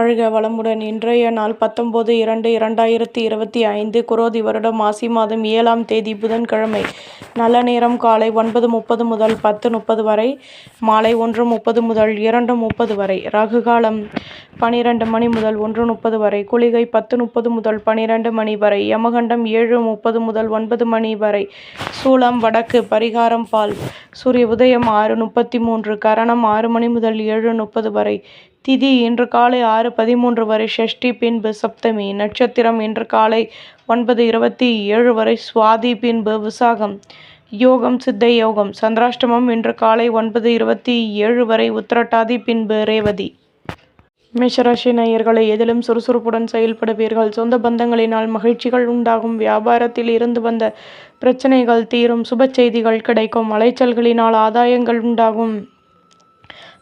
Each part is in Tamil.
வாழ்க வளமுடன் இன்றைய நாள் பத்தொம்போது இரண்டு இரண்டாயிரத்தி இருபத்தி ஐந்து குரோதி வருடம் ஆசி மாதம் ஏழாம் தேதி புதன்கிழமை. நல்ல நேரம் காலை ஒன்பது முப்பது முதல் பத்து முப்பது வரை மாலை ஒன்று முப்பது முதல் இரண்டு முப்பது வரை ரகுகாலம் பனிரெண்டு மணி முதல் ஒன்று முப்பது வரை குளிகை பத்து முப்பது முதல் பனிரெண்டு மணி வரை யமகண்டம் ஏழு முப்பது முதல் ஒன்பது மணி வரை சூளம் வடக்கு பரிகாரம் பால். சூரிய உதயம் ஆறு முப்பத்தி மூன்று கரணம் ஆறு மணி முதல் ஏழு முப்பது வரை திதி இன்று காலை ஆறு பதிமூன்று வரை ஷஷ்டி பின்பு சப்தமி நட்சத்திரம் இன்று காலை ஒன்பது இருபத்தி ஏழு வரை சுவாதி பின்பு விசாகம் யோகம் சித்த யோகம் சந்திராஷ்டமம் இன்று காலை ஒன்பது இருபத்தி ஏழு வரை உத்திரட்டாதி பின்பு ரேவதி. மேஷராசி நேயர்களை எதிலும் சுறுசுறுப்புடன் செயல்படுவீர்கள். சொந்த பந்தங்களினால் மகிழ்ச்சிகள் உண்டாகும். வியாபாரத்தில் இருந்து வந்த பிரச்சனைகள் தீரும். சுப செய்திகள் கிடைக்கும். அலைச்சல்களினால் ஆதாயங்கள் உண்டாகும்.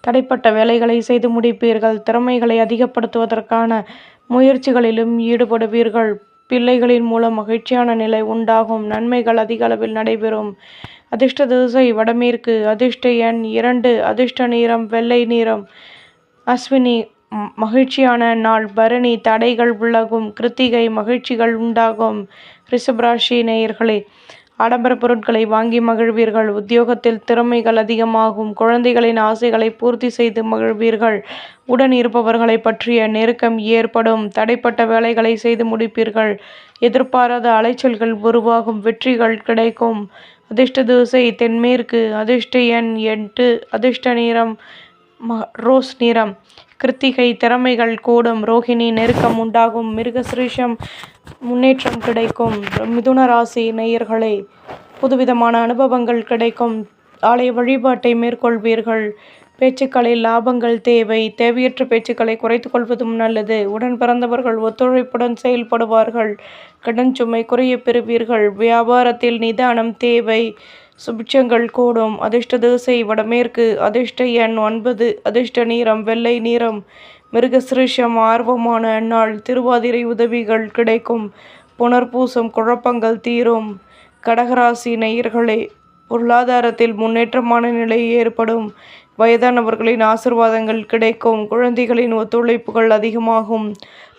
தடைப்பட்ட வேலைகளை செய்து முடிப்பீர்கள். திறமைகளை அதிகப்படுத்துவதற்கான முயற்சிகளிலும் ஈடுபடுவீர்கள். பிள்ளைகளின் மூலம் மகிழ்ச்சியான நிலை உண்டாகும். நன்மைகள் அதிக அளவில் நடைபெறும். அதிர்ஷ்ட திசை வடமேற்கு. அதிர்ஷ்ட எண் இரண்டு. அதிர்ஷ்ட நிறம் வெள்ளை நிறம். அஸ்வினி மகிழ்ச்சியான நாள். பரணி தடைகள் விலகும். கிருத்திகை மகிழ்ச்சிகள் உண்டாகும். ரிஷபராசி நேயர்களே ஆடம்பர பொருட்களை வாங்கி மகிழ்வீர்கள். உத்தியோகத்தில் திறமைகள் அதிகமாகும். குழந்தைகளின் ஆசைகளை பூர்த்தி செய்து மகிழ்வீர்கள். உடன் இருப்பவர்களை பற்றிய நெருக்கம் ஏற்படும். தடைப்பட்ட வேலைகளை செய்து முடிப்பீர்கள். எதிர்பாராத அலைச்சல்கள் உருவாகும். வெற்றிகள் கிடைக்கும். அதிர்ஷ்ட திசை தென்மேற்கு. அதிர்ஷ்ட எண் எட்டு. அதிர்ஷ்ட நிறம் ம- ரோஸ் நிறம். கிருத்திகை திறமைகள் கூடும் ரோஹிணி நெருக்கம் உண்டாகும் மிருகசிரீஷம் முன்னேற்றம் கிடைக்கும் மிதுன ராசி நேயர்களே புதுவிதமான அனுபவங்கள் கிடைக்கும். ஆலய வழிபாட்டை மேற்கொள்வீர்கள். பேச்சுக்களில் லாபங்கள் தேவை. தேவையற்ற பேச்சுக்களை குறைத்து கொள்வதும் நல்லது. உடன் பிறந்தவர்கள் ஒத்துழைப்புடன் செயல்படுவார்கள். கடன் சுமை குறைய பெறுவீர்கள். வியாபாரத்தில் நிதானம் தேவை. சுபிட்சங்கள் கூடும். அதிர்ஷ்ட திசை வடமேற்கு அதிர்ஷ்ட எண் ஒன்பது அதிர்ஷ்ட நீரம் வெள்ளை நீரம். மிருகசிருஷம் ஆர்வமான நாள் திருவாதிரை உதவிகள் கிடைக்கும். புனர்பூசம் குழப்பங்கள் தீரும். கடகராசி நேயர்களே பொருளாதாரத்தில் முன்னேற்றமான நிலை ஏற்படும். வயதானவர்களின் ஆசிர்வாதங்கள் கிடைக்கும். குழந்தைகளின் ஒத்துழைப்புகள் அதிகமாகும்.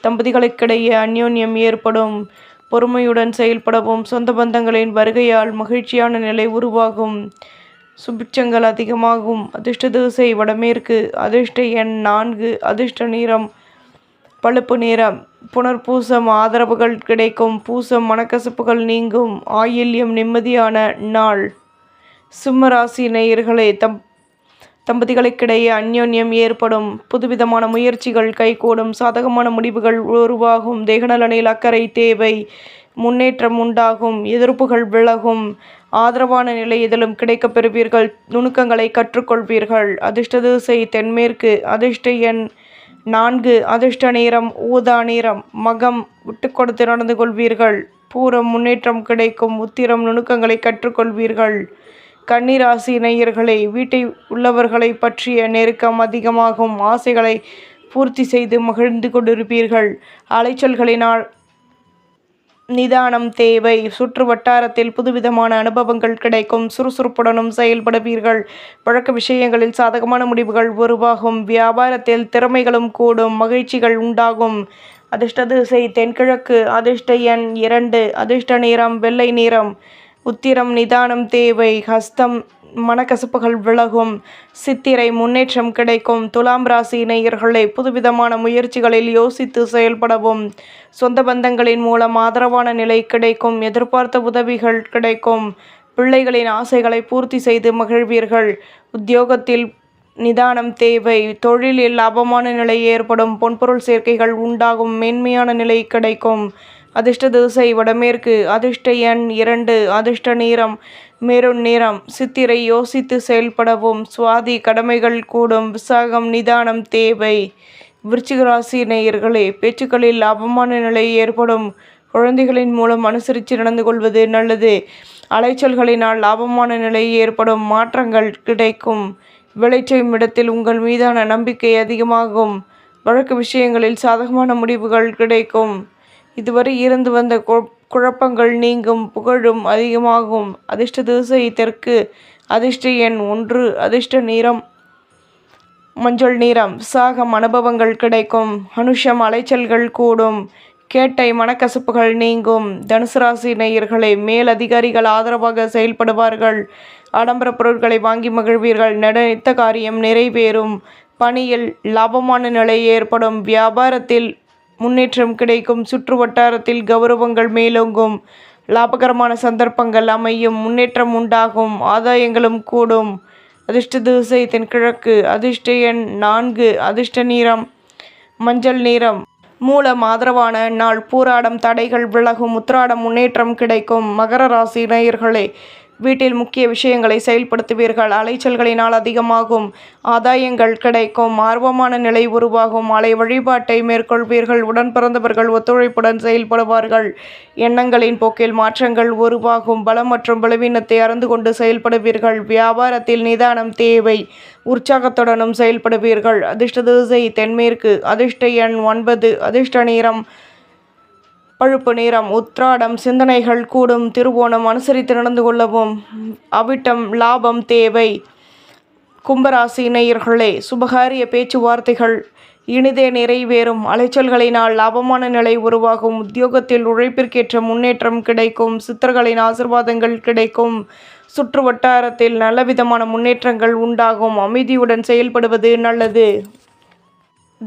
தம்பதிகளுக்கிடையே அந்யோன்யம் ஏற்படும். பொறுமையுடன் செயல்படவும் சொந்த பந்தங்களின் வருகையால் மகிழ்ச்சியான நிலை உருவாகும். சுபிட்சங்கள் அதிகமாகும். அதிர்ஷ்ட திசை வடமேற்கு. அதிர்ஷ்ட எண் நான்கு. அதிர்ஷ்ட நிறம் பழுப்பு நிறம். புனர்பூசம் ஆதரவுகள் கிடைக்கும். பூசம் மனக்கசப்புகள் நீங்கும். ஆயில்யம் நிம்மதியான நாள். சிம்மராசி நேயர்களே தம் தம்பதிகளுக்கிடையே அந்யோன்யம் ஏற்படும். புதுவிதமான முயற்சிகள் கைகூடும். சாதகமான முடிவுகள் உருவாகும். தேகநலனில் அக்கறை தேவை முன்னேற்றம் உண்டாகும். எதிர்ப்புகள் விலகும். ஆதரவான நிலை இதிலும் கிடைக்கப் பெறுவீர்கள். நுணுக்கங்களை கற்றுக்கொள்வீர்கள். அதிர்ஷ்ட திசை தென்மேற்கு. அதிர்ஷ்ட எண் நான்கு. அதிர்ஷ்ட நேரம் ஊதா நேரம் மகம் விட்டு கொடுத்து நடந்து கொள்வீர்கள். பூரம் முன்னேற்றம் கிடைக்கும். உத்திரம் நுணுக்கங்களை கற்றுக்கொள்வீர்கள். கன்னிராசி நேயர்களை வீட்டை உள்ளவர்களை பற்றிய நெருக்கம் அதிகமாகும். ஆசைகளை பூர்த்தி செய்து மகிழ்ந்து கொண்டிருப்பீர்கள். அலைச்சல்களினால் நிதானம் தேவை. சுற்று வட்டாரத்தில் புதுவிதமான அனுபவங்கள் கிடைக்கும். சுறுசுறுப்புடனும் செயல்படுவீர்கள். வழக்கு விஷயங்களில் சாதகமான முடிவுகள் உருவாகும். வியாபாரத்தில் திறமைகளும் கூடும். மகிழ்ச்சிகள் உண்டாகும். அதிர்ஷ்ட திசை தென்கிழக்கு. அதிர்ஷ்ட எண் இரண்டு. அதிர்ஷ்ட நிறம் வெள்ளை நிறம். உத்திரம் நிதானம் தேவை ஹஸ்தம் மனக்கசப்புகள் விலகும் சித்திரை முன்னேற்றம் கிடைக்கும் துலாம் ராசி இணையர்களை புதுவிதமான முயற்சிகளில் யோசித்து செயல்படவும் சொந்த பந்தங்களின் மூலம் ஆதரவான நிலை கிடைக்கும் எதிர்பார்த்த உதவிகள் கிடைக்கும் பிள்ளைகளின் ஆசைகளை பூர்த்தி செய்து மகிழ்வீர்கள். உத்தியோகத்தில் நிதானம் தேவை தொழிலில் லாபமான நிலை ஏற்படும் பொன்பொருள் சேர்க்கைகள் உண்டாகும் மேன்மையான நிலை கிடைக்கும். அதிர்ஷ்ட திசை வடமேற்கு அதிர்ஷ்ட எண் இரண்டு அதிர்ஷ்ட நேரம் மெருண் நிறம். சித்திரை யோசித்து செயல்படவும் சுவாதி கடமைகள் கூடும் விசாகம் நிதானம் தேவை. விருச்சிகராசி நேயர்களே பேச்சுக்களில் லாபமான நிலை ஏற்படும். குழந்தைகளின் மூலம் அனுசரித்து நடந்து கொள்வது நல்லது. அலைச்சல்களினால் லாபமான நிலை ஏற்படும் மாற்றங்கள் கிடைக்கும். விளைச்செய்யும் இடத்தில் உங்கள் மீதான நம்பிக்கை அதிகமாகும். வழக்கு விஷயங்களில் சாதகமான முடிவுகள் கிடைக்கும். இதுவரை இருந்து வந்த குழப்பங்கள் நீங்கும் புகழும் அதிகமாகும். அதிர்ஷ்ட திசை தெற்கு அதிர்ஷ்ட எண் ஒன்று அதிர்ஷ்ட நிறம் மஞ்சள் நிறம். சாகம் அனுபவங்கள் கிடைக்கும். அனுஷம் அலைச்சல்கள் கூடும். கேட்டை மனக்கசப்புகள் நீங்கும். தனுசு ராசி நேயர்களை மேல் அதிகாரிகள் ஆதரவாக செயல்படுவார்கள். ஆடம்பர பொருட்களை வாங்கி மகிழ்வீர்கள். நினைத்த காரியம் நிறைவேறும். பணியில் லாபமான நிலை ஏற்படும். வியாபாரத்தில் முன்னேற்றம் கிடைக்கும். சுற்று வட்டாரத்தில் கௌரவங்கள் மேலோங்கும். லாபகரமான சந்தர்ப்பங்கள் அமையும். முன்னேற்றம் உண்டாகும். ஆதாயங்களும் கூடும். அதிர்ஷ்ட திசை தென்கிழக்கு அதிர்ஷ்ட எண் நான்கு. அதிர்ஷ்ட நிறம் மஞ்சள் நிறம். மூலம் ஆதரவான நாள். பூராடம் தடைகள் விலகும். உத்திராடம் முன்னேற்றம் கிடைக்கும். மகர ராசி நேயர்களே வீட்டில் முக்கிய விஷயங்களை செயல்படுத்துவீர்கள். அலைச்சல்களினால் அதிகமாகும். ஆதாயங்கள் கிடைக்கும். ஆர்வமான நிலை உருவாகும். அலை வழிபாட்டை மேற்கொள்வீர்கள். உடன் பிறந்தவர்கள் ஒத்துழைப்புடன் செயல்படுவார்கள். எண்ணங்களின் போக்கில் மாற்றங்கள் உருவாகும். பலம் மற்றும் பலவீனத்தை அறிந்து கொண்டு செயல்படுவீர்கள். வியாபாரத்தில் நிதானம் தேவை உற்சாகத்துடனும் செயல்படுவீர்கள். அதிர்ஷ்ட திசை தென்மேற்கு அதிர்ஷ்ட எண் ஒன்பது அதிர்ஷ்ட நிறம் பழுப்பு நிறம் உத்ராடம் சிந்தனைகள் கூடும் திருவோணம் அனுசரித்து நடந்து கொள்ளவும். அவிட்டம் லாபம் தேவை. கும்பராசி நேயர்களே சுபகாரிய பேச்சுவார்த்தைகள். இனிதே நிறைவேறும். அலைச்சல்களினால் லாபமான நிலை உருவாகும். உத்தியோகத்தில் உழைப்பிற்கேற்ற முன்னேற்றம் கிடைக்கும். சித்தர்களின் ஆசிர்வாதங்கள் கிடைக்கும். சுற்று வட்டாரத்தில் நல்லவிதமான முன்னேற்றங்கள் உண்டாகும். அமைதியுடன் செயல்படுவது நல்லது.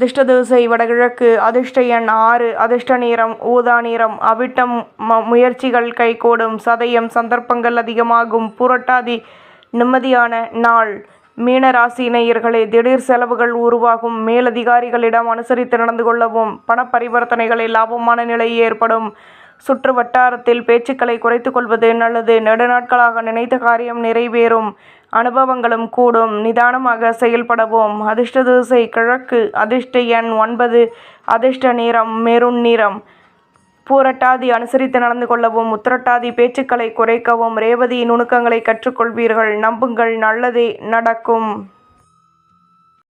திஷ்ட திசை வடகிழக்கு அதிர்ஷ்ட எண் ஆறு அதிர்ஷ்ட நிறம் ஊதா நிறம் அவிட்டம் ம முயற்சிகள் கைகூடும் சதயம் சந்தர்ப்பங்கள் அதிகமாகும் புரட்டாதி நிம்மதியான நாள். மீன ராசி நேயர்களே திடீர் செலவுகள் உருவாகும் மேலதிகாரிகளிடம் அனுசரித்து நடந்து கொள்ளவும் பண பரிவர்த்தனைகளில் லாபமான நிலை ஏற்படும். சுற்று வட்டாரத்தில் பேச்சுக்களை குறைத்து கொள்வது நல்லது. நெடுநாட்களாக நினைத்த காரியம் நிறைவேறும். அனுபவங்களும் கூடும். நிதானமாக செயல்படவும். அதிர்ஷ்ட திசை கிழக்கு. அதிர்ஷ்ட எண் ஒன்பது. அதிர்ஷ்ட நிறம் மெருண் நிறம். பூரட்டாதி அனுசரித்து நடந்து கொள்ளவும் உத்திரட்டாதி பேச்சுக்களை குறைக்கவும் ரேவதி நுணுக்கங்களை கற்றுக்கொள்வீர்கள். நம்புங்கள். நல்லதே நடக்கும்.